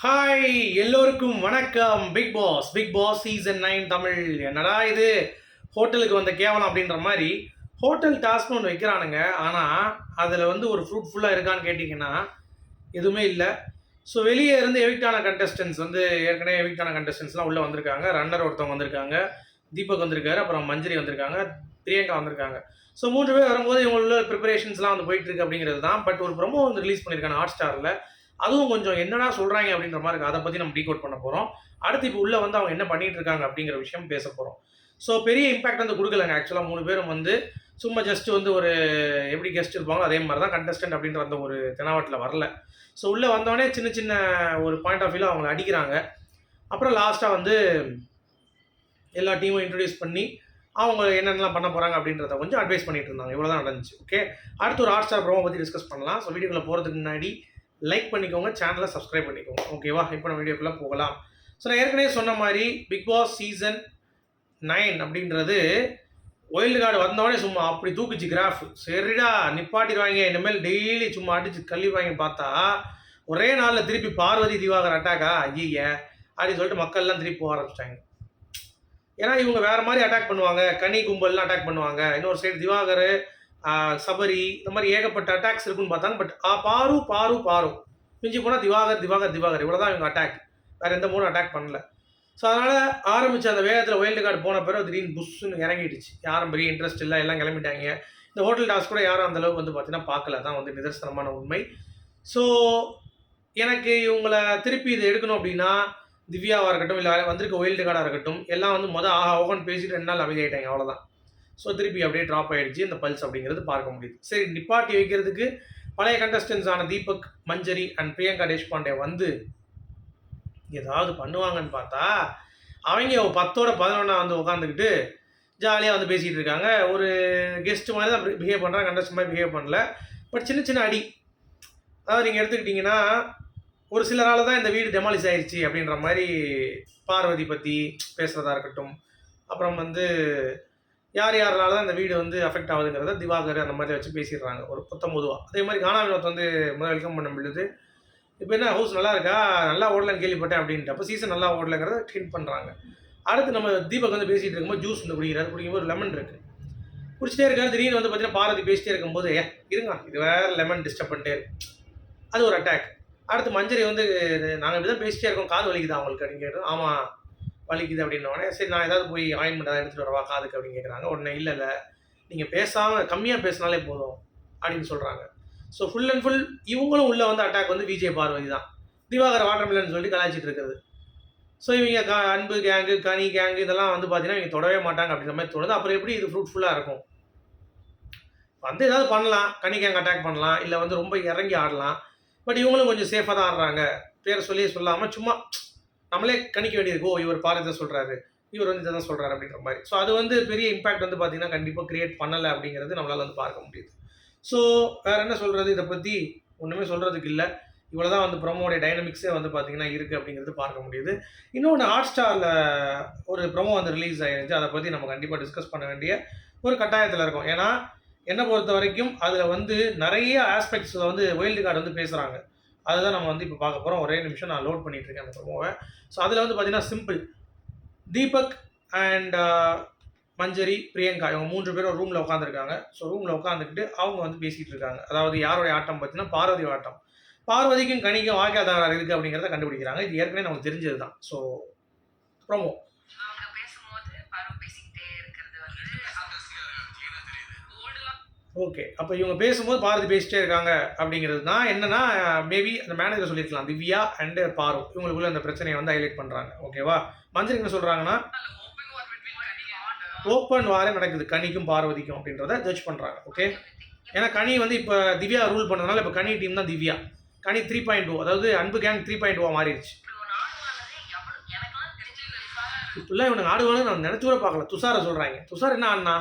Hi எல்லோருக்கும் வணக்கம். Bigg Boss Bigg Boss season nine Tamil. என்னடா இது? ஹோட்டலுக்கு வந்த கேவலம் அப்படின்ற மாதிரி ஹோட்டல் டாஸ்க்னு ஒன்று வைக்கிறானுங்க. ஆனால் அதில் வந்து ஒரு ஃப்ரூட்ஃபுல்லாக இருக்கான்னு கேட்டிங்கன்னா எதுவுமே இல்லை. ஸோ வெளியே இருந்து எவிக்டான கண்டஸ்டன்ஸ் வந்து ஏற்கனவே எவிக்டான கண்டஸ்டன்ஸ்லாம் உள்ளே வந்திருக்காங்க. ரன்னர் ஒருத்தவங்க வந்திருக்காங்க. தீபக் வந்திருக்காரு அப்புறம் மஞ்சரி வந்திருக்காங்க பிரியங்கா வந்திருக்காங்க. ஸோ மூன்று பேர் வரும்போது இவங்களோட ப்ரிப்பரேஷன்ஸ்லாம் வந்து போயிட்டுருக்கு அப்படிங்கிறது தான். பட் ஒரு ப்ரொமோ வந்து ரிலீஸ் பண்ணியிருக்காங்க ஹாட் ஸ்டாரில் அதுவும் கொஞ்சம் என்னடா சொல்கிறாங்க அப்படின்ற மாதிரி இருக்கு. அதை பற்றி நம்ம டீகோட் பண்ண போகிறோம் அடுத்து இப்போ உள்ளே வந்து அவங்க என்ன பண்ணிட்டு இருக்காங்க அப்படிங்கிற விஷயம் பேச போகிறோம் ஸோ பெரிய இம்பாக்ட் வந்து கொடுக்கலங்க. ஆக்சுவலாக மூணு பேரும் வந்து சும்மா ஜஸ்ட் வந்து ஒரு எப்படி கெஸ்ட் இருப்பாங்களோ அதே மாதிரி தான் கண்டஸ்டன்ட் அப்படின்ற அந்த ஒரு தெனாவட்டில் வரல. ஸோ உள்ளே வந்தோடனே சின்ன சின்ன ஒரு பாயிண்ட் ஆஃப் வியூவில் அவங்களை அடிக்கிறாங்க. அப்புறம் லாஸ்ட்டாக வந்து எல்லா டீமும் இன்ட்ரடியூஸ் பண்ணி அவங்க என்னென்னலாம் பண்ண போகிறாங்க அப்படின்றத கொஞ்சம் அட்வைஸ் பண்ணிட்டு இருந்தாங்க. இவ்வளோ தான் நடந்துச்சு. ஓகே அடுத்து ஒரு ஹாட் ஸ்டார் ப்ரோமோ பற்றி டிஸ்கஸ் பண்ணலாம். ஸோ வீடியோக்குள்ளே போகிறதுக்கு முன்னாடி லைக் பண்ணிக்கோங்க சேனலை சப்ஸ்கிரைப் பண்ணிக்கோங்க. ஓகேவா இப்போ நம்ம வீடியோக்குள்ளே போகலாம். ஸோ நான் ஏற்கனவே சொன்ன மாதிரி பிக் பாஸ் சீசன் நைன் அப்படின்றது ஒயில்டு கார்டு வந்தோடனே சும்மா அப்படி தூக்குச்சு கிராஃப் சரிடா நிப்பாட்டிடுவாங்க. இனிமேல் டெய்லி சும்மா அடிச்சு கல்லிடுவாங்கன்னு பார்த்தா ஒரே நாளில் திருப்பி பார்வதி திவாகர் அட்டாக்கா ஐய அப்படின்னு சொல்லிட்டு மக்கள்லாம் திருப்பி போக ஆரம்பிச்சிட்டாங்க. ஏன்னா இவங்க வேறு மாதிரி அட்டாக் பண்ணுவாங்க. கனி கும்பல்லாம் அட்டாக் பண்ணுவாங்க. இன்னொரு சைடு திவாகர் சபரி இந்த மாதிரி ஏகப்பட்ட அட்டாக்ஸ் இருக்குன்னு பார்த்தாங்க. பட் ஆ பாரு பாரு பாரு. மிஞ்சி போனால் திவாகர் திவாகர் திவாகர். இவ்வளோ தான் இவங்க அட்டாக் வேறு எந்த மூணு அட்டாக் பண்ணல. ஸோ அதனால் ஆரம்பிச்ச அந்த வேகத்தில் வைல்டு கார்டு போன பிறகு திடீர்னு புஷ்ஷுன்னு இறங்கிடுச்சு. யாரும் பெரிய இன்ட்ரெஸ்ட் இல்லை எல்லாம் கிளம்பிட்டாங்க. இந்த ஹோட்டல் டாஸ் கூட யாரும் அந்தளவுக்கு வந்து பார்த்தீங்கன்னா பார்க்கல. தான் வந்து நிதர்சனமான உண்மை. ஸோ எனக்கு இவங்களை திருப்பி இதை எடுக்கணும் அப்படின்னா திவ்யாவாக இருக்கட்டும் இல்லை வந்திருக்க ஒயில்டு கார்டாக இருக்கட்டும் எல்லாம் வந்து மொதல் ஆஹா ஓகன் பேசிட்டு ரெண்டு நாள் அமைதியாயிட்டாங்க. அவ்வளோதான் ஸோ திருப்பி அப்படியே ட்ராப் ஆகிடுச்சு இந்த பல்ஸ் அப்படிங்கிறது பார்க்க முடியுது. சரி நிப்பாட்டி வைக்கிறதுக்கு பழைய contestants ஆன தீபக் மஞ்சரி அண்ட் பிரியங்கா தேஷ்பாண்டே வந்து ஏதாவது பண்ணுவாங்கன்னு பார்த்தா அவங்க பத்தோட பதினொன்னா வந்து உட்காந்துக்கிட்டு ஜாலியாக வந்து பேசிகிட்டு இருக்காங்க. ஒரு கெஸ்ட் மாதிரி தான் பிஹேவ் பண்ணுறாங்க கண்டஸ்ட் மாதிரி பிஹேவ் பண்ணல. பட் சின்ன சின்ன அடி. அதாவது நீங்கள் எடுத்துக்கிட்டிங்கன்னா ஒரு சிலரால் தான் இந்த வீடு டெமாலிஸ் ஆயிடுச்சு அப்படின்ற மாதிரி பார்வதி பற்றி பேசுகிறதா இருக்கட்டும். அப்புறம் வந்து யார் யாரால தான் இந்த வீடு வந்து அஃபெக்ட் ஆகுதுங்கிறத திவாகர் அந்த மாதிரி வச்சு பேசிடுறாங்க. ஒரு பத்தொம்பதுவா அதே மாதிரி கானா வினோத் வந்து முதல் வெல்கம் பண்ண முடியுது. இப்போ என்ன ஹவுஸ் நல்லா இருக்கா? நல்லா ஓடலன்னு கேள்விப்பட்டேன் அப்படின்ட்டு. அப்போ சீசன் நல்லா ஓடலங்கிறத ட்ரீட் பண்ணுறாங்க அடுத்து நம்ம தீபக் வந்து பேசிகிட்டு இருக்கும்போது ஜூஸ் வந்து குடிக்கிறாரு. குடிக்கும்போது ஒரு லெமன் இருக்குது குடிச்சிட்டே இருக்காரு. திடீர்னு வந்து பார்த்தீங்கன்னா பாரதி பேசிட்டே இருக்கும்போது ஏ இருங்க இது வேறு லெமன் டிஸ்டர்ப் பண்ணிட்டே அது ஒரு அட்டாக் அடுத்து மஞ்சரி வந்து நாங்கள் இப்படி தான் பேசிட்டே இருக்கோம். காது வலிக்குதா அவங்களுக்கு அப்படின்னு கேட்டோம் ஆமாம் வலிக்குது அப்படின்னோடனே சரி நான் ஏதாவது போய் ஆயின்மெண்ட் ஏதாவது எடுத்துகிட்டு வரவா காதுக்கு அப்படின்னு கேட்குறாங்க உடனே இல்லை இல்லை நீங்கள் பேசாமல் கம்மியாக பேசினாலே போதும் அப்படின்னு சொல்கிறாங்க ஸோ ஃபுல் அண்ட் ஃபுல் இவங்களும் உள்ளே வந்து அட்டாக் வந்து விஜய் பார்வதி தான். திவாகர் வாட்டர்மில்லன் சொல்லி கலாய்ச்சிட்டு இருக்கிறது ஸோ இவங்க க அன்பு கேங்கு கனி கேங்கு இதெல்லாம் வந்து பார்த்தீங்கன்னா இவங்க தொடவே மாட்டாங்க அப்படின்ற மாதிரி தோணுது. அப்புறம் எப்படி இது ஃப்ரூட்ஃபுல்லாக இருக்கும்? வந்து ஏதாவது பண்ணலாம். கனி கேங் அட்டாக் பண்ணலாம். இல்லை வந்து ரொம்ப இறங்கி ஆடலாம். பட் இவங்களும் கொஞ்சம் சேஃபாக தான் ஆடுறாங்க. பேர் சொல்லி சொல்லாமல் சும்மா நம்மளே கணிக்க வேண்டியிருக்கு ஓ இவர் பாரு இதை சொல்கிறாரு இவர் வந்து இதை தான் சொல்கிறாரு அப்படின்ற மாதிரி. ஸோ அது வந்து பெரிய இம்பாக்ட் வந்து பார்த்தீங்கன்னா கண்டிப்பாக கிரியேட் பண்ணலை அப்படிங்கிறது நம்மளால் வந்து பார்க்க முடியுது. ஸோ வேறு என்ன சொல்கிறது இதை பற்றி ஒன்றுமே சொல்கிறதுக்கு இல்லை. இவ்வளோ தான் வந்து ப்ரொமோடைய டைனமிக்ஸே வந்து பார்த்தீங்கன்னா இருக்குது அப்படிங்கிறது பார்க்க முடியுது. இன்னொன்று ஹாட் ஸ்டாரில் ஒரு ப்ரொமோ வந்து ரிலீஸ் ஆகிருந்துச்சு அதை பற்றி நம்ம கண்டிப்பாக டிஸ்கஸ் பண்ண வேண்டிய ஒரு கட்டாயத்தில் இருக்கும். ஏன்னா என்னை பொறுத்த வரைக்கும் அதில் வந்து நிறைய ஆஸ்பெக்ட்ஸில் வந்து வைல்டு கார்டு வந்து பேசுகிறாங்க அதுதான் நம்ம வந்து இப்போ பார்க்க போகிறோம் ஒரே நிமிஷம் நான் லோட் பண்ணிகிட்டு இருக்கேன் அந்த ப்ரொமோவை ஸோ அதில் வந்து பார்த்தீங்கன்னா simple Deepak and uh, Manjari Priyanka இவங்க மூன்று பேரும் ரூமில் உட்காந்துருக்காங்க ஸோ ரூமில் உட்காந்துக்கிட்டு அவங்க வந்து பேசிகிட்டு இருக்காங்க. அதாவது யாருடைய ஆட்டம் பார்த்தீங்கன்னா பார்வதி ஆட்டம். பார்வதிக்கும் கணிக்கும் வாய்க்கால் இருக்குது அப்படிங்கிறத கண்டுபிடிக்கிறாங்க. இது ஏற்கனவே நமக்கு தெரிஞ்சது தான் ஸோ ப்ரோமோ ஓகே. அப்போ இவங்க பேசும்போது பாரதி பேசிட்டே இருக்காங்க அப்படிங்கிறது தான் என்னன்னா மேபி அந்த மேனேஜர் சொல்லியிருக்கலாம். திவ்யா அண்டு பாரு இவங்களுக்குள்ள அந்த பிரச்சனையை வந்து ஹைலைட் பண்ணுறாங்க ஓகேவா மஞ்சள் என்ன சொல்கிறாங்கன்னா ஓப்பன் வாரே நடக்குது. கனிக்கும் பார்வதிக்கும் அப்படின்றத ஜட்ஜ் பண்ணுறாங்க ஓகே ஏன்னா கனி வந்து இப்போ திவ்யா ரூல் பண்ணதுனால இப்போ கனி டீம் தான் திவ்யா. கனி த்ரீ பாயிண்ட் டூ அதாவது அன்பு கேங் த்ரீ பாயிண்ட் டூ மாறிடுச்சு. இப்படி இப்படிலாம் இவனுக்கு ஆடுவானு நான் நினச்சி கூட பார்க்கல. துஷாரை சொல்கிறாங்க துஷார் என்ன ஆடினா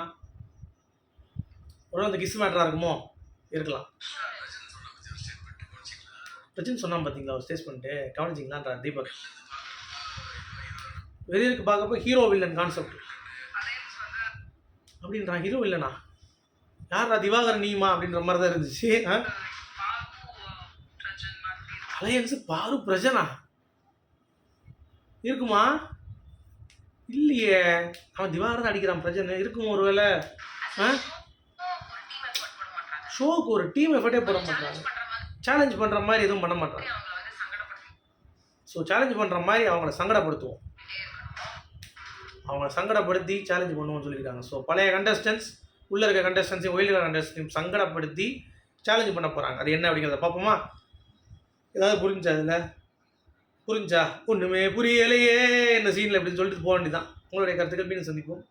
ஒருவேளை அந்த கிஸ் மேட்டராக இருக்குமோ? இருக்கலாம். பிரச்சனை சொன்னான் பார்த்தீங்களா ஒரு ஸ்டேஸ் பண்ணிட்டு கவனிச்சிங்களான்ற தீபக். வெளியிருக்கு பார்க்கப்போ ஹீரோ வில்லன் கான்செப்ட் அப்படின்றான் ஹீரோ வில்லனா யாரா திவாகர் நீமா அப்படின்ற மாதிரி தான் இருந்துச்சு. ஆ? அலையன்ஸ் பாரு பிரஜனா. இருக்குமா? இல்லையே. அவன் திவாகரன் அடிக்கிறான் பிரஜனை இருக்கும் ஒருவேளை? ஆ? ஷோக்கு ஒரு டீம் எஃபர்ட்டே போட மாட்டாங்க சேலஞ்ச் சேலஞ்ச் பண்ற மாதிரி. பண்ணுற மாதிரி எதுவும் பண்ண மாட்டாங்க. ஸோ சேலஞ்ச் பண்ணுற மாதிரி அவங்கள சங்கடப்படுத்துவோம். அவங்கள சங்கடப்படுத்தி சேலஞ்ச் பண்ணுவோம்னு சொல்லியிருக்காங்க. ஸோ பழைய கண்டஸ்டன்ஸ் உள்ளே இருக்க கண்டஸ்டன்ஸையும் ஒயில் கண்டஸ்டன்ஸையும் சங்கடப்படுத்தி சேலஞ்ச் பண்ண போகிறாங்க அது என்ன அப்படிங்கிறத பார்ப்போமா? ஏதாவது புரிஞ்சா அதில் புரிஞ்சா? ஒன்றுமே புரியலையே. இந்த சீனில் இப்படின்னு சொல்லிட்டு போக வேண்டியதான் உங்களுடைய கருத்துக்கள் மீண்டும் சந்திப்போம்.